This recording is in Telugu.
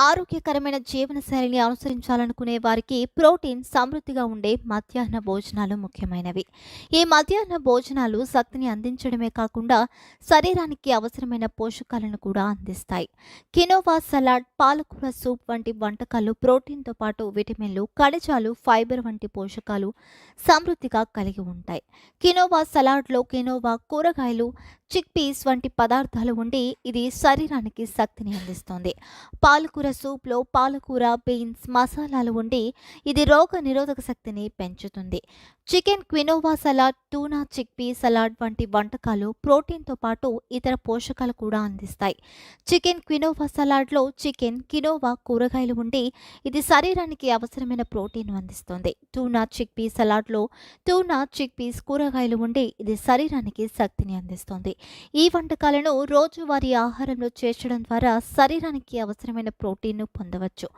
ఆరోగ్యకరమైన జీవనశైలిని అనుసరించాలనుకునే వారికి ప్రోటీన్ సమృద్ధిగా ఉండే మధ్యాహ్న భోజనాలు ముఖ్యమైనవి. ఈ మధ్యాహ్న భోజనాలు శక్తిని అందించడమే కాకుండా శరీరానికి అవసరమైన పోషకాలను కూడా అందిస్తాయి. కినోవా సలాడ్ పాలకూర సూప్ వంటి వంటకాలు ప్రోటీన్తో పాటు విటమిన్లు ఖనిజాలు ఫైబర్ వంటి పోషకాలు సమృద్ధిగా కలిగి ఉంటాయి. కినోవా సలాడ్లో కినోవా కూరగాయలు చిక్ పీస్ వంటి పదార్థాలు ఉండి ఇది శరీరానికి శక్తిని అందిస్తుంది. పాలకూర సూప్లో పాలకూర బీన్స్ మసాలాలు ఉండి ఇది రోగ నిరోధక శక్తిని పెంచుతుంది. Chicken quinoa salad tuna chickpea salad వంటి వంటకాలు ప్రోటీన్తో పాటు ఇతర పోషకాలు కూడా అందిస్తాయి. చికెన్ క్వినోవా సలాడ్లో చికెన్ కినోవా కూరగాయలు ఉండి ఇది శరీరానికి అవసరమైన ప్రోటీన్ అందిస్తుంది. టూనా చిక్ పీ సలాడ్లో టూనా చిక్ పీస్ కూరగాయలు ఉండి ఇది శరీరానికి శక్తిని అందిస్తుంది. ఈ వంటకాలను రోజువారీ ఆహారంలో చేర్చడం ద్వారా శరీరానికి అవసరమైన ప్రోటీన్ను పొందవచ్చు.